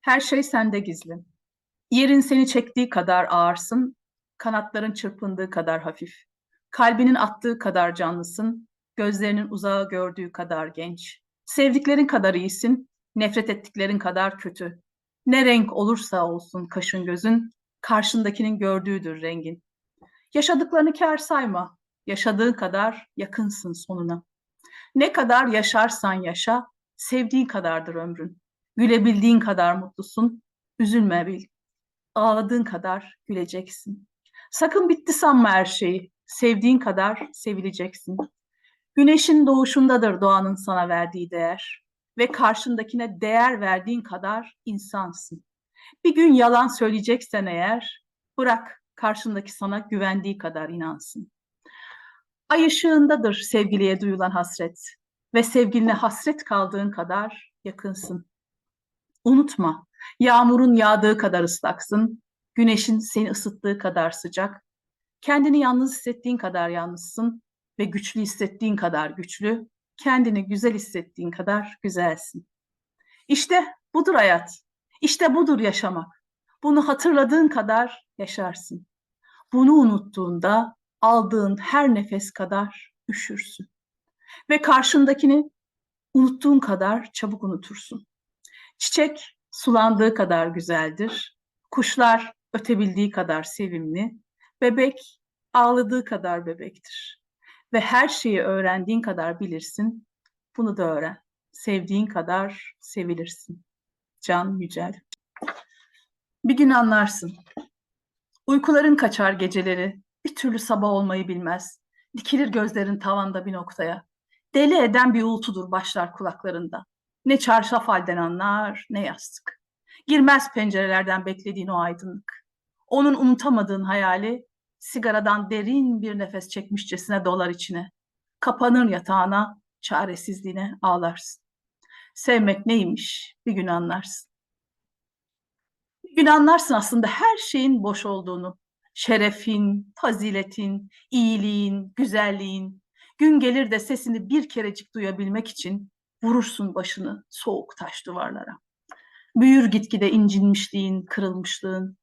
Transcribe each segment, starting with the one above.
Her şey sende gizli. Yerin seni çektiği kadar ağırsın, kanatların çırpındığı kadar hafif. Kalbinin attığı kadar canlısın, gözlerinin uzağı gördüğü kadar genç. Sevdiklerin kadar iyisin, nefret ettiklerin kadar kötü. Ne renk olursa olsun kaşın gözün, karşındakinin gördüğüdür rengin. Yaşadıklarını kâr sayma, yaşadığın kadar yakınsın sonuna. Ne kadar yaşarsan yaşa, sevdiğin kadardır ömrün. Gülebildiğin kadar mutlusun, üzülme bil. Ağladığın kadar güleceksin. Sakın bitti sanma her şeyi, sevdiğin kadar sevileceksin. Güneşin doğuşundadır doğanın sana verdiği değer ve karşındakine değer verdiğin kadar insansın. Bir gün yalan söyleyeceksen eğer, bırak karşındaki sana güvendiği kadar inansın. Ay ışığındadır sevgiliye duyulan hasret ve sevgiline hasret kaldığın kadar yakınsın. Unutma, yağmurun yağdığı kadar ıslaksın, güneşin seni ısıttığı kadar sıcak, kendini yalnız hissettiğin kadar yalnızsın ve güçlü hissettiğin kadar güçlü, kendini güzel hissettiğin kadar güzelsin. İşte budur hayat, işte budur yaşamak. Bunu hatırladığın kadar yaşarsın. Bunu unuttuğunda aldığın her nefes kadar üşürsün. Ve karşındakini unuttuğun kadar çabuk unutursun. Çiçek sulandığı kadar güzeldir. Kuşlar ötebildiği kadar sevimli. Bebek ağladığı kadar bebektir. Ve her şeyi öğrendiğin kadar bilirsin. Bunu da öğren. Sevdiğin kadar sevilirsin. Can Yücel. Bir gün anlarsın. Uykuların kaçar geceleri. Bir türlü sabah olmayı bilmez. Dikilir gözlerin tavanda bir noktaya. Deli eden bir uğultudur başlar kulaklarında. Ne çarşaf halden anlar, ne yastık. Girmez pencerelerden beklediğin o aydınlık. Onun unutamadığın hayali sigaradan derin bir nefes çekmişçesine dolar içine. Kapanır yatağına, çaresizliğine ağlarsın. Sevmek neymiş bir gün anlarsın. Bir gün anlarsın aslında her şeyin boş olduğunu. Şerefin, faziletin, iyiliğin, güzelliğin. Gün gelir de sesini bir kerecik duyabilmek için vurursun başını soğuk taş duvarlara. Büyür gitgide incinmişliğin, kırılmışlığın.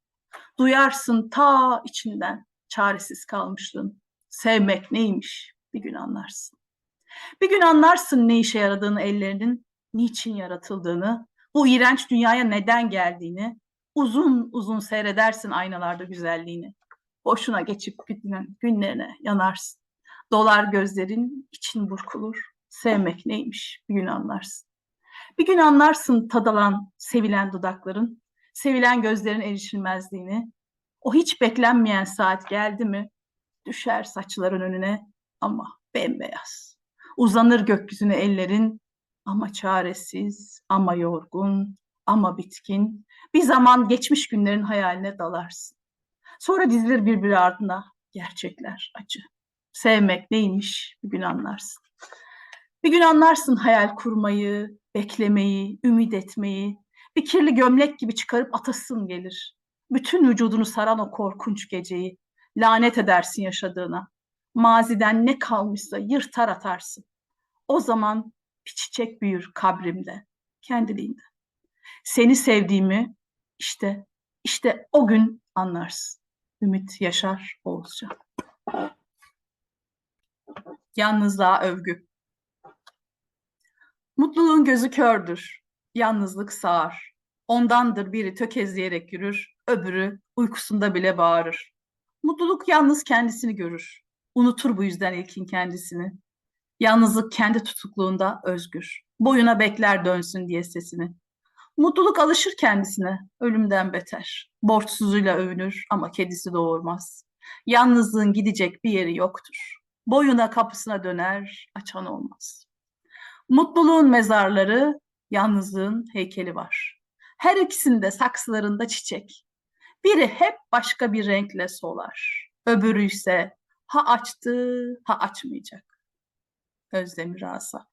Duyarsın ta içinden çaresiz kalmışlığın. Sevmek neymiş bir gün anlarsın. Bir gün anlarsın ne işe yaradığını ellerinin, niçin yaratıldığını, bu iğrenç dünyaya neden geldiğini, uzun uzun seyredersin aynalarda güzelliğini. Boşuna geçip günlerine yanarsın. Dolar gözlerin, için burkulur. Sevmek neymiş bir gün anlarsın. Bir gün anlarsın tadalan, sevilen dudakların, sevilen gözlerin erişilmezliğini. O hiç beklenmeyen saat geldi mi, düşer saçların önüne ama bembeyaz. Uzanır gökyüzüne ellerin ama çaresiz, ama yorgun, ama bitkin. Bir zaman geçmiş günlerin hayaline dalarsın. Sonra dizilir birbiri ardına gerçekler acı. Sevmek neymiş bir gün anlarsın. Bir gün anlarsın hayal kurmayı, beklemeyi, ümit etmeyi. Bir kirli gömlek gibi çıkarıp atasın gelir. Bütün vücudunu saran o korkunç geceyi. Lanet edersin yaşadığına. Maziden ne kalmışsa yırtar atarsın. O zaman bir çiçek büyür kabrimde, kendiliğinde. Seni sevdiğimi işte, işte o gün anlarsın. Ümit Yaşar Oğuzcan. Yalnızlığa övgü. Mutluluğun gözü kördür, yalnızlık sağır. Ondandır biri tökezleyerek yürür, öbürü uykusunda bile bağırır. Mutluluk yalnız kendisini görür. Unutur bu yüzden ilkin kendisini. Yalnızlık kendi tutukluğunda özgür. Boyuna bekler dönsün diye sesini. Mutluluk alışır kendisine, ölümden beter. Borçsuzuyla övünür ama kedisi doğurmaz. Yalnızlığın gidecek bir yeri yoktur. Boyuna kapısına döner, açan olmaz. Mutluluğun mezarları, yalnızlığın heykeli var. Her ikisinde saksılarında çiçek. Biri hep başka bir renkle solar. Öbürü ise ha açtı ha açmayacak. Özdemir Asa.